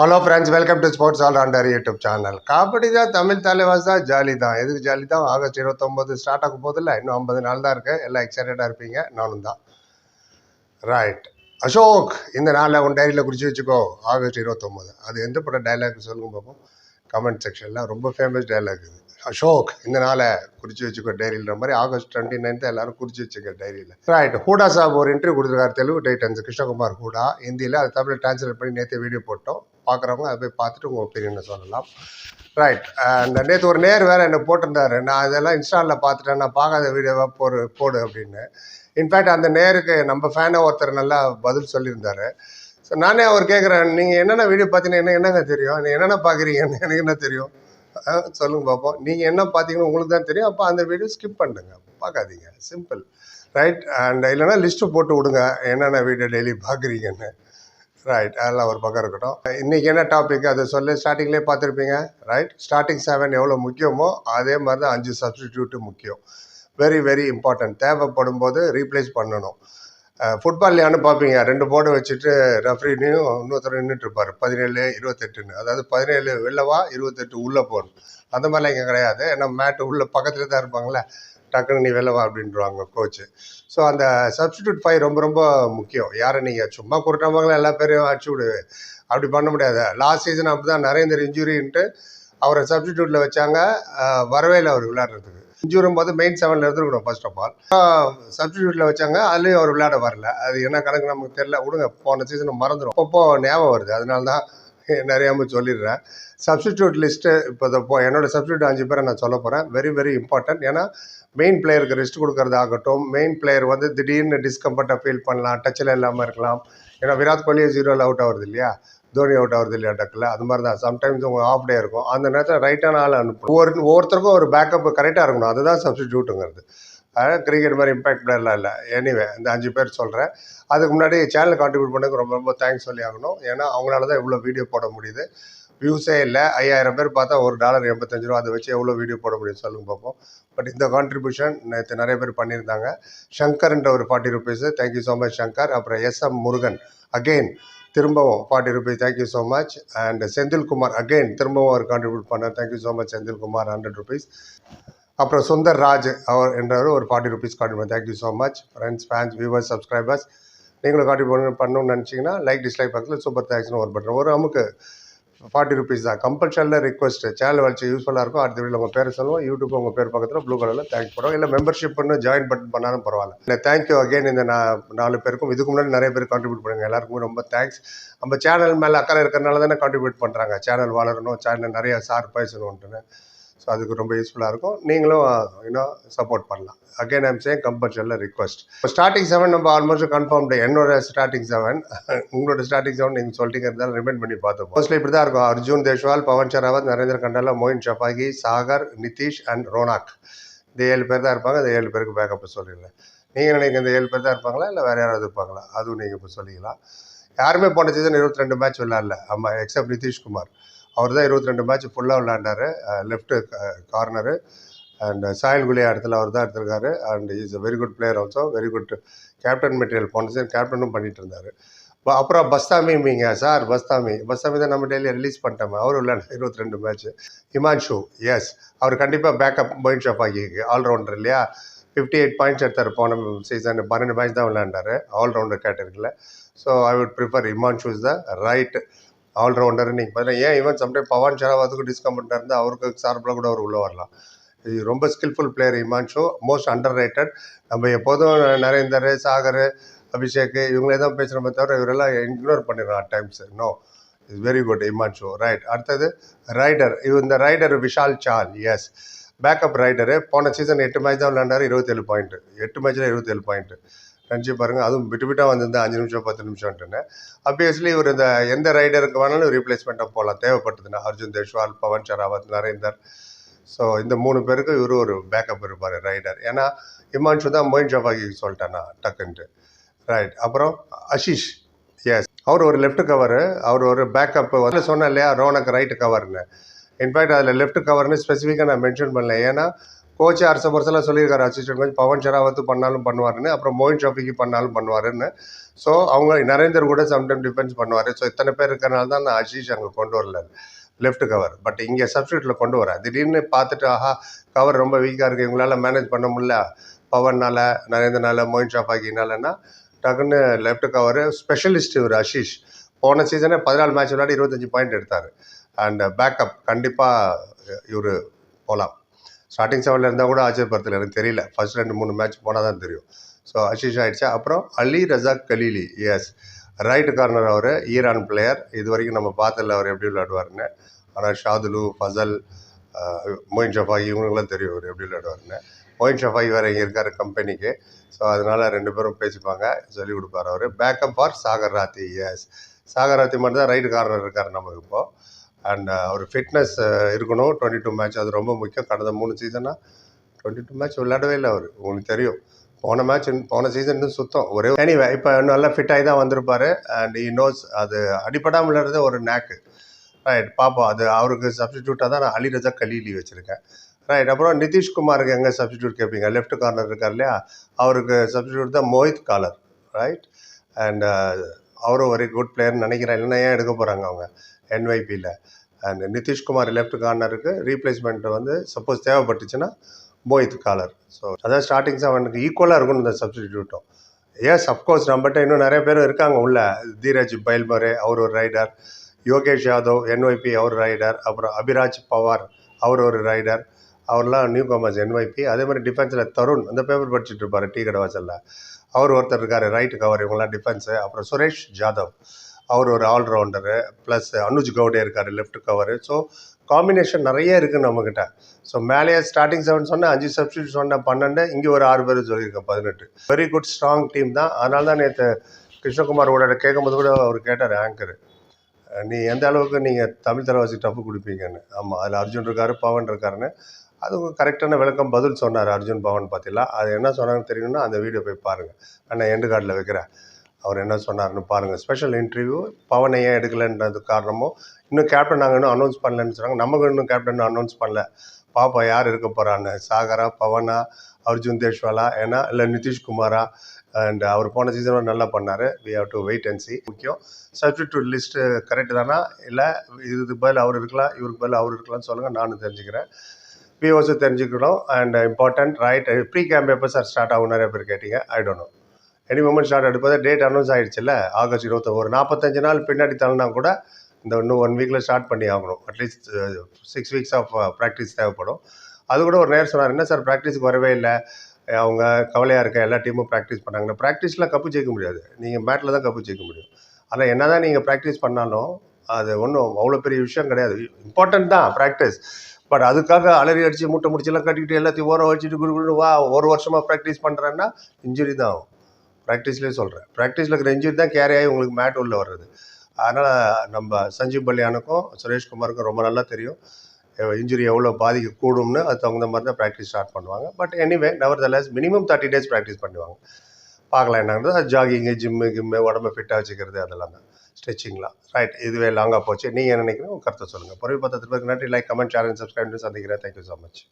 Hello friends welcome to sports all rounder YouTube channel kabaddi தான் Tamil தலைவாசா jolly தான். எதுக்கு jolly தான்? ஆகஸ்ட் இருபத்தொம்போது ஸ்டார்ட் ஆக போதில்ல இன்னும் ஐம்பது நாள் தான் இருக்குது எல்லாம் எக்ஸைட்டடாக இருப்பீங்க நானும் தான். ரைட் அசோக் இந்த நாளில் உன் டைரியில் குறித்து வச்சுக்கோ. ஆகஸ்ட் இருபத்தொம்போது அது எந்த படம் டைலாக் சொல்லுங்க பார்ப்போம் கமெண்ட் செக்ஷனில் ரொம்ப ஃபேமஸ் டைலாக் இது. அசோக் இந்த நாளை குறித்து வச்சுக்கோ டைரியில்ன்ற மாதிரி ஆகஸ்ட் டுவெண்ட்டி நைன்த் எல்லாரும் குறித்து வச்சுக்க டைரியில் ரைட் ஹூடா சாப் ஒரு இன்டர்வியூ கொடுத்துருக்காரு தெலுங்கு டைட்டன்ஸ் கிருஷ்ணகுமார் ஹூடா. ஹிந்தியில் அது தமிழ் டிரான்ஸ்லேட் பண்ணி நேற்று வீடியோ போட்டோம். பார்க்குறவங்க அதை போய் பார்த்துட்டு உங்கள் ஒப்பீனியனை சொல்லலாம். ரைட் அந்த நேற்று ஒரு நேர் வேறு என்ன போட்டிருந்தாரு. நான் இதெல்லாம் இன்ஸ்டாலில் பார்த்துட்டேன். நான் பார்க்காத வீடியோவாக போடு போடு அப்படின்னு. இன்ஃபேக்ட் அந்த நேருக்கு நம்ம ஃபேனை ஒருத்தர் நல்லா பதில் சொல்லியிருந்தாரு. ஸோ நானே அவர் கேட்குறேன் நீங்கள் என்னென்ன வீடியோ பார்த்தீங்கன்னா என்ன என்னங்க தெரியும்? நீங்கள் என்னென்ன பார்க்குறீங்கன்னு எனக்கு என்ன தெரியும்? சொல்லுங்க பார்ப்போம் நீங்கள் என்ன பார்த்தீங்கன்னா உங்களுக்கு தான் தெரியும். அப்போ அந்த வீடியோ ஸ்கிப் பண்ணுங்க பார்க்காதீங்க. சிம்பிள் ரைட் அண்ட் இல்லைன்னா லிஸ்ட்டு போட்டு விடுங்க. என்னென்ன வீடியோ டெய்லி பார்க்குறீங்கன்னு. ரைட் அதெல்லாம் ஒரு பக்கம் இருக்கட்டும். இன்றைக்கி என்ன டாபிக் அதை சொல்லி. ஸ்டார்டிங்லேயே பார்த்துருப்பீங்க. ரைட் ஸ்டார்டிங் செவன் எவ்வளோ முக்கியமோ அதே மாதிரி தான் அஞ்சு சப்ஸ்டிடியூட்டு முக்கியம். வெரி வெரி இம்பார்ட்டன்ட் தேவைப்படும் போது ரீப்ளேஸ் பண்ணணும். ஃபுட்பால்லையானு பார்ப்பீங்க. ரெண்டு போர்டு வச்சுட்டு ரெஃப்ரினையும் இன்னொருத்தர் நின்றுட்டுருப்பார் பதினேழு இருபத்தெட்டுன்னு. அதாவது பதினேழு வெளிலவா இருபத்தெட்டு உள்ளே போகணும் அந்த மாதிரிலாம் இங்கே கிடையாது. ஏன்னா மேட்டு உள்ளே பக்கத்தில் தான் இருப்பாங்களே டக்குன்னு நீ வெளில வா அப்படின்றாங்க கோச்சு ஸோ அந்த சப்ஸ்டியூட் ஃபை ரொம்ப ரொம்ப முக்கியம். யாரை நீங்கள் சும்மா குருட்டவங்கள எல்லா பேரையும் அடிச்சு விடு. அப்படி பண்ண முடியாது. லாஸ்ட் சீசன் அப்படி தான் நரேந்தர் இன்ஜுரின்ட்டு அவரை சப்ஸ்டியூட்டில் வச்சாங்க. வரவே இல்லை அவர் விளையாடுறதுக்கு. இன்ஜூரம் போது மெயின் செவனில் இருந்துருக்கணும் ஃபர்ஸ்ட் ஆஃப் ஆல் சப்ஸ்டிடியூட்டில் வச்சாங்க அதுலேயும் அவர் விளையாட வரல. அது என்ன கணக்கு நமக்கு தெரியல. விடுங்க போன சீசன் மறந்துடும் அப்போ ஞாபகம் வருது. அதனால தான் நிறையாம சொல்லிடுறேன். சப்ஸ்டிடியூட் லிஸ்ட்டு இப்போ என்னோட சப்ஸ்டியூட் அஞ்சு பேரை நான் சொல்ல போகிறேன் வெரி வெரி இம்பார்ட்டன்ட் ஏன்னா மெயின் பிளேயருக்கு ரெஸ்ட் கொடுக்கறதாகட்டும் மெயின் பிளேயர் வந்து திடீர்னு டிஸ்கம்ஃபர்ட்டாக ஃபீல் பண்ணலாம் டச்சில் இல்லாமல் இருக்கலாம். ஏன்னா விராட் கோலியே ஜீரோவில் அவுட் ஆகுறது இல்லையா? தோனி அவுட் ஆகுறது இல்லையா டக்கில்? அது மாதிரி தான். சம்டைம்ஸ் உங்கள் ஆஃப் டே இருக்கும். அந்த நேரத்தில் ரைட்டான ஆள் அனுப்பணும். ஒவ்வொரு ஒவ்வொருத்தருக்கும் ஒரு பேக்கப் கரெக்டாக இருக்கணும். அதுதான் சப்ஸ்டிடியூட்டுங்கிறது அதாவது கிரிக்கெட் மாதிரி இம்பாக்ட் பிளேயர்லாம் இல்லை. எனிவே இந்த அஞ்சு பேர் சொல்கிறேன் அதுக்கு முன்னாடி சேனல் கான்ட்ரிபியூட் பண்ணதுக்கு ரொம்ப ரொம்ப தேங்க்ஸ் சொல்லி ஆகணும். ஏன்னா அவங்களால தான் இவ்வளோ வீடியோ போட முடியுது. வியூஸே இல்லை. ஐயாயிரம் பேர் பார்த்தா ஒரு டாலர் எண்பத்தஞ்சு ரூபா. அதை வச்சு எவ்வளோ வீடியோ போட முடியும் சொல்லுங்க பார்ப்போம். பட் இந்த கான்ட்ரிபியூஷன் நேற்று நிறைய பேர் பண்ணியிருந்தாங்க. ஷங்கர்ன்ற ஒரு forty rupees thank you so much Shankar அப்புறம் எஸ் எம் முருகன். அகெயின் திரும்பவும் forty rupees thank you so much and Senthilkumar again திரும்பவும் அவர் கான்ட்ரிபியூட் பண்ணார் thank you so much Senthilkumar hundred rupees அப்புறம் சுந்தர் ராஜ் அவர் என்றவர் ஒரு forty rupees contribute thank you so much friends fans viewers subscribers நீங்களும் contribute பண்ணணும்னு நினச்சிங்கன்னா லைக் டிஸ்லைக் பக்கத்தில் சூப்பர் தேங்க்ஸ்னு ஒரு பட்டன் ஒரு அமுக்கு. ஃபார்ட்டி ருபீஸ் தான். கம்பல்ஷனில் ரிக்வஸ்ட் சேனல் வச்சு யூஸ்ஃபுல்லாக இருக்கும். அடுத்த வீடியோ உங்கள் பேர் சொல்லுவோம். யூடியூப் உங்கள் பேர் பக்கத்தில் ப்ளூ கலரில் தேங்க்ஸ் பண்ணுவோம் இல்லை மெம்பர்ஷிப் பண்ணு ஜாயின் பட்டன் பண்ணாலும் பரவாயில்ல. இல்லை தேங்க்யூ அகைன் இந்த நான் நாலு பேருக்கும். இதுக்கு முன்னாடி நிறைய பேர் கான்ட்ரிபியூட் பண்ணுங்க. எல்லாருக்குமே ரொம்ப தேங்க்ஸ் நம்ம சேனல் மேலே அக்கறை இருக்கிறனால தானே கான்ட்ரிபியூட் பண்ணுறாங்க சேனல் வளரணும். சேனல் நிறைய சார் பேசணுன்ட்டுன்னு ஸோ அதுக்கு ரொம்ப யூஸ்ஃபுல்லாக இருக்கும். நீங்களும் இன்னும் சப்போர்ட் பண்ணலாம். Again I'm same கம்பல்சரில் request starting seven நம்ம ஆல்மோஸ்ட் கன்ஃபார்ம்டு என்னோட ஸ்டார்டிங் செவன் உங்களோட ஸ்டார்டிங் செவன் நீங்கள் சொல்லிட்டீங்க இருந்தாலும் ரிமைண்ட் பண்ணி பார்த்தோம் மோஸ்ட்லி இப்படி தான் இருக்கும். Arjun Deshwal Pawan Sehrawat Narendra Kandola Moein Shafaghi Sagar Nitesh and Ronak. இந்த ஏழு பேர் தான் இருப்பாங்க. இந்த ஏழு பேருக்கு பேக்கப் சொல்லிடலாம் நீங்கள் நினைக்கிற இந்த ஏழு பேர் தான் இருப்பாங்களா? இல்லை வேறு யாராவது இருப்பாங்களா? அதுவும் நீங்கள் இப்போ சொல்லிக்கலாம். யாருமே போன சீசன் இருபத்தி ரெண்டு மேட்ச் விளையாடல. ஆமாம் எக்ஸப்ட் நிதிஷ்குமார். அவர் தான் இருபத்தி ரெண்டு மேட்ச் ஃபுல்லாக விளையாண்டார் லெஃப்ட் கார்னரு அண்ட் சாயல் குலியா இடத்துல அவர் தான் எடுத்திருக்காரு. And is a very good player also very good captain material போன சீசன் கேப்டனும் பண்ணிட்டு இருந்தார். அப்புறம் பஸ்தாமிங்க சார் பஸ்தாமி. பஸ்தாமி தான் நம்ம டெய்லி ரிலீஸ் பண்ணிட்டோம். அவர் விளையாண்டு இருபத்தி ரெண்டு மேட்ச் ஹிமான்ஷு எஸ் அவர் கண்டிப்பாக பேக்கப் பாயிண்ட் ஷாப் ஆகியிருக்கு ஆல்ரவுண்டர் இல்லையா? ஃபிஃப்டி எயிட் பாயிண்ட்ஸ் எடுத்தார் போன சீசன் பன்னெண்டு மேட்ச் தான் விளையாண்டாரு. ஆல்ரவுண்டர் கேட்டகரியில் so I would prefer Himanshu's is the right all rounder நீங்கள் பார்த்தீங்கன்னா ஏன் ஈவன் சம்டைம் பவன் ஷராவத்துக்கு டிஸ்கவுண்ட் இருந்தால் அவருக்கு சார்பில் கூட அவர் உள்ளே வரலாம். இது ரொம்ப skilful player Himanshu most underrated நம்ம எப்போதும் நரேந்தர் சாகர் அபிஷேக் இவங்களே தான் பேசுகிறோமே தவிர இவரெல்லாம் இக்னோர் பண்ணிடுறோம் at times no is very good Himanshu right அடுத்தது ரைடர் இவ் இந்த ரைடர் விஷால் சால் எஸ் பேக்கப் ரைடரு போன சீசன் எட்டு மேட்ச் தான் விளையாண்டாரு இருபத்தேழு பாயிண்ட் எட்டு மேட்ச்சில் இருபத்தேழு பாயிண்ட்டு நினச்சி பாருங்கள் அதுவும் விட்டு விட்டாக வந்திருந்தா அஞ்சு நிமிஷம் பத்து நிமிஷம்ட்டுன்னு அப்வியஸ்லி இவர் இந்த எந்த ரைடருக்கு வேணாலும் ரீப்ளேஸ்மெண்ட்டாக போகலாம் தேவைப்பட்டதுன்னா அர்ஜுன் தேஷ்வால் பவன் ஷராவத் நரேந்தர். ஸோ இந்த மூணு பேருக்கு இவரு ஒரு பேக்கப் இருப்பார் ரைடர் ஏன்னா இமான்ஷு தான் மொயின் ஷபாகி சொல்லிட்டேன்னா டக்குன்ட்டு. ரைட் அப்புறம் அஷிஷ். எஸ் அவர் ஒரு லெஃப்ட் கவரு அவர் ஒரு பேக்கப் வந்து சொன்னேன் இல்லையா ரோனக்கு ரைட்டு கவர்னு இன்ஃபேக்ட் அதில் லெஃப்ட் கவர்னு ஸ்பெசிஃபிக்காக நான் மென்ஷன் பண்ணல. ஏன்னா கோச்சு அரச வருஷம்லாம் சொல்லியிருக்காரு அசிஸ்டன்ட் கோச். பவன் ஷெராவத்து பண்ணாலும் பண்ணுவாருன்னு அப்புறம் மோயின் ஷாஃபிக்கு பண்ணாலும் பண்ணுவாருன்னு. ஸோ அவங்க நரேந்தர் கூட சம்டைம் டிஃபென்ஸ் பண்ணுவார். ஸோ இத்தனை பேர் இருக்கிறனால தான் நான் அஷீஷ் அங்கே கொண்டு வரல. லெஃப்ட் கவர் பட் இங்கே சப்ஸ்டியூட்டில் கொண்டு வர திடீர்னு பார்த்துட்டு ஆஹா கவர் ரொம்ப வீக்காக இருக்குது இவங்களால மேனேஜ் பண்ண முடியல. பவன்னால் நரேந்திரனால் மோயின் ஷாஃபாக்கினாலன்னா டக்குன்னு லெஃப்ட் கவர் ஸ்பெஷலிஸ்ட் இவர் அஷீஷ் போன சீசனே பதினாலு மேட்ச் விளையாடி இருபத்தஞ்சி பாயிண்ட் எடுத்தார். அண்ட் பேக்கப் கண்டிப்பாக இவர் போகலாம் ஸ்டார்டிங் செவனில் இருந்தால் கூட ஆச்சரியப்படுத்தல. எனக்கு தெரியல. ஃபர்ஸ்ட் ரெண்டு மூணு மேட்ச் போனால் தான் தெரியும். ஸோ அஷிஷ் ஆயிடுச்சு. அப்புறம் Ali Razak Khalili. Yes right corner அவர் ஈரான் பிளேயர் இது வரைக்கும் நம்ம பார்த்ததில்ல அவர் எப்படி விளையாடுவார்னு ஆனால் ஷாதுலு ஃபசல் மொயின் ஷஃபாகி இவங்களுக்குலாம் தெரியும் அவர் எப்படி விளையாடுவார்னு மொயின் ஷஃபாகி வேறு இங்கே இருக்கார் கம்பெனிக்கு ஸோ அதனால் ரெண்டு பேரும் பேசிப்பாங்க. சொல்லிக் கொடுப்பார் அவர். Backup for Sagar Rathi. Yes Sagar Rathi மட்டும் தான் ரைட் கார்னர் இருக்கார் நமக்கு இப்போது அண்ட் அவர் ஃபிட்னஸ் இருக்கணும். டுவெண்ட்டி டூ மேட்ச் அது ரொம்ப முக்கியம். கடந்த மூணு சீசனாக டுவெண்ட்டி டூ மேட்ச் விளையாடவே இல்லை அவர். உங்களுக்கு தெரியும். போன மேட்ச் போன சீசன் சுத்தம். ஒரே எனிவே இப்போ நல்லா ஃபிட் ஆகி தான் வந்திருப்பார். அண்ட் இ நோஸ் அது அடிப்படாமல் விளையாடுறது ஒரு நேக்கு ரைட் பார்ப்போம் அது அவருக்கு சப்ஸ்டிடியூட்டாக தான் நான் அலிரஜா கலீலி வச்சுருக்கேன். ரைட் அப்புறம் நிதிஷ்குமாருக்கு எங்கே சப்ஸ்டிடியூட் கேட்பீங்க லெஃப்ட் கார்னர் இருக்கார் இல்லையா? அவருக்கு சப்ஸ்டிடியூட் தான் Mohit collar. Right and uh, அவரும் ஒரு குட் பிளேயர்னு நினைக்கிறேன். இல்லைன்னா ஏன் எடுக்க போகிறாங்க அவங்க? என்வைபியில் அண்ட் நிதிஷ்குமார் லெஃப்ட் கார்னருக்கு ரீப்ளேஸ்மெண்ட் வந்து சப்போஸ் தேவைப்பட்டுச்சுன்னா மோஹித் காலர். ஸோ அதான் ஸ்டார்டிங் செவனுக்கு ஈக்குவலாக இருக்கணும் இந்த சப்ஸ்டிடியூட்டும் எஸ் அஃப்கோர்ஸ் நம்மகிட்ட இன்னும் நிறைய பேர் இருக்காங்க உள்ள. தீரஜ் பைல்மரே அவர் ஒரு ரைடர் யோகேஷ் யாதவ் என்ஒய்பி அவர் ரைடர் அப்புறம் அபிராஜ் பவார் அவர் ஒரு ரைடர் அவர்லாம் நியூ காமர்ஸ் என்ஒய்பி அதே மாதிரி டிஃபென்ஸில் தருண் அந்த பேப்பர் படிச்சுட்டு இருப்பார் டீ கடை வாசலில் அவர் ஒருத்தர் இருக்கார் ரைட் கவர் இவங்களாம் டிஃபென்ஸு அப்புறம் சுரேஷ் ஜாதவ். அவர் ஒரு ஆல்ரவுண்டரு ப்ளஸ் அனுஜ் கவுடே இருக்கார் லெஃப்ட் கவரு ஸோ காம்பினேஷன் நிறைய இருக்குது நம்மக்கிட்ட ஸோ மேலேயே ஸ்டார்டிங் செவன் சொன்னேன் அஞ்சு சப்ஸ்டியூட் சொன்னேன் பன்னெண்டு இங்கே ஒரு ஆறு பேர் சொல்லியிருக்கேன் பதினெட்டு. வெரி குட் ஸ்ட்ராங் டீம் தான். அதனால தான் நேற்று கிருஷ்ணகுமார் கூட கேட்கும்போது கூட அவர் கேட்டார் ஆங்கர் நீ எந்த அளவுக்கு நீங்கள் தமிழ் தலைவாசி டப்பு கொடுப்பீங்கன்னு? ஆமாம் அதில் அர்ஜுன் இருக்காரு பவன் இருக்காருன்னு. அதுக்கு கரெக்டான விளக்கம் பதில் சொன்னார் அர்ஜுன் பவன் பார்த்தீங்களா அது என்ன சொன்னாங்கன்னு தெரியணும்னா அந்த வீடியோ போய் பாருங்கள் நான் எண்டு கார்டில் வைக்கிறேன். அவர் என்ன சொன்னார்னு பாருங்கள் ஸ்பெஷல் இன்டர்வியூ பவனை ஏன் எடுக்கலைன்றது காரணமும் இன்னும் கேப்டன் நாங்கள் இன்னும் அனௌன்ஸ் பண்ணலன்னு சொன்னாங்க. நமக்கு இன்னும் கேப்டன் அனௌன்ஸ் பண்ணல. பாப்பா யார் இருக்க போகிறான்னு சாகரா பவனா அர்ஜுன் தேஷ்வாலா ஏன்னா இல்லை நிதிஷ்குமாரா அண்ட் அவர் போன சீசனில் நல்லா பண்ணார். We have to wait and see முக்கியம் சப்ஸ்டிடியூட் லிஸ்ட்டு கரெக்டு தானா? இல்லை இதுக்கு பதில் அவர் இருக்கலாம் இவருக்கு பதில் அவர் இருக்கலாம்னு சொல்லுங்கள் நானும் தெரிஞ்சுக்கிறேன். விஓஸும் தெரிஞ்சுக்கணும் and important right pre camp எப்போ சார் ஸ்டார்ட் ஆகும்? நிறைய பேர் கேட்டீங்க. I don't know any moment start எடுப்பது டேட் அனௌன்ஸ் ஆகிடுச்சுல்ல ஆகஸ்ட் இருபத்தொரு ஒரு நாற்பத்தஞ்சு நாள் பின்னாடி தள்ளினா கூட இந்த இன்னும் ஒன் வீக்கில் ஸ்டார்ட் பண்ணி ஆகணும். At least six weeks of practice தேவைப்படும். அது கூட ஒரு நேரம் சொன்னார் என்ன சார் ப்ராக்டிஸ்க்கு வரவே இல்லை? அவங்க கவலையாக இருக்க? எல்லா டீமும் ப்ராக்டிஸ் பண்ணாங்கன்னா ப்ராக்டிஸ்லாம் கப்பு ஜெயிக்க முடியாது. நீங்கள் மேட்டில் தான் கப்பு ஜெயிக்க முடியும். ஆனால் என்ன தான் நீங்கள் ப்ராக்டிஸ் பண்ணாலும் அது ஒன்றும் அவ்வளோ பெரிய விஷயம் கிடையாது. இம்பார்ட்டன்ட் தான் ப்ராக்டிஸ் பட் அதுக்காக அலறி அடித்து மூட்டை முடிச்செல்லாம் கட்டிக்கிட்டு எல்லாத்தையும் ஓரம் வச்சுட்டு குடு வா ஒரு வருஷமாக ப்ராக்டிஸ் பண்ணுறேன்னா இன்ஜுரி தான் ஆகும். ப்ராக்டிஸ்லேயே சொல்கிறேன் ப்ராக்டிஸில் இருக்கிற இன்ஜுரி தான் கேரி ஆகி உங்களுக்கு மேட் உள்ள வர்றது. அதனால் நம்ம சஞ்சீவ் பல்யானுக்கும் சுரேஷ்குமாருக்கும் ரொம்ப நல்லா தெரியும். இன்ஜுரி எவ்வளோ பாதிக்க கூடும்னு அது தகுந்த மாதிரி தான் ப்ராக்டிஸ் ஸ்டார்ட் பண்ணுவாங்க. But anyway nevertheless minimum thirty days practice பண்ணுவாங்க. பார்க்கலாம் என்னங்கிறது. ஜாகிங்கு ஜிம்மு கிம்மு உடம்பை ஃபிட்டாக வச்சுக்கிறது அதெல்லாம் தான். ஸ்ட்ரெச்சிங்லாம் ரைட் இதுவே லாங்காக போச்சு. நீங்கள் என்ன நினைக்கிறீங்க கருத்தை சொல்லுங்கள் பொருள் பத்திரத்துக்கு நன்றி லைக் கமெண்ட் சேனல் சப்ஸ்கிரைப் சந்திக்கிறேன். Thank you so much